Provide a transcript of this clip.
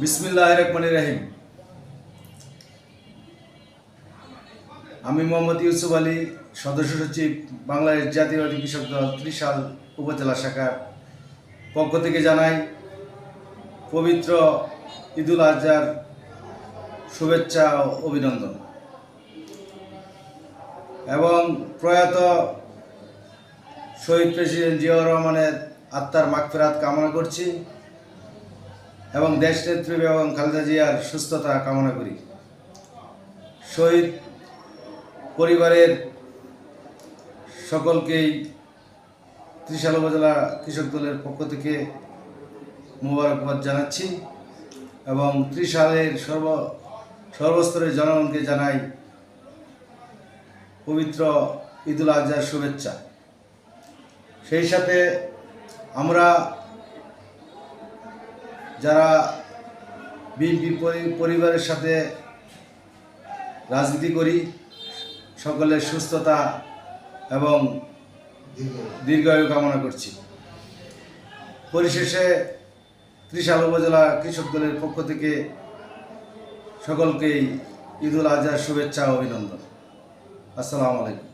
বিসমিল্লাহ রহমান রাহিম। আমি মোহাম্মদ ইউসুফ আলী, সদস্য সচিব বাংলাদেশ জাতীয়বাদী কৃষক দল ত্রিশাল উপজেলা শাখার পক্ষ থেকে জানাই পবিত্র ঈদুল আজহার শুভেচ্ছা ও অভিনন্দন। এবং প্রয়াত শহীদ প্রেসিডেন্ট জিয়াউর রহমানের আত্মার মাগফেরাত কামনা করছি। এবং দেশনেত্রী এবং খালেদা জিয়ার সুস্থতা কামনা করি। শহীদ পরিবারের সকলকেই ত্রিশাল উপজেলা কৃষক দলের পক্ষ থেকে মোবারকবাদ জানাচ্ছি এবং ত্রিশালের সর্ব, সর্বস্তরের জনগণকে জানাই পবিত্র ঈদুল আজহার শুভেচ্ছা। সেই সাথে আমরা যারা বিএনপি পরিবারের সাথে রাজনীতি করি, সকলের সুস্থতা এবং দীর্ঘায়ু কামনা করছি। পরিশেষে ত্রিশাল উপজেলা কৃষক দলের পক্ষ থেকে সকলকেই ঈদুল আজহার শুভেচ্ছা অভিনন্দন। আসসালামু আলাইকুম।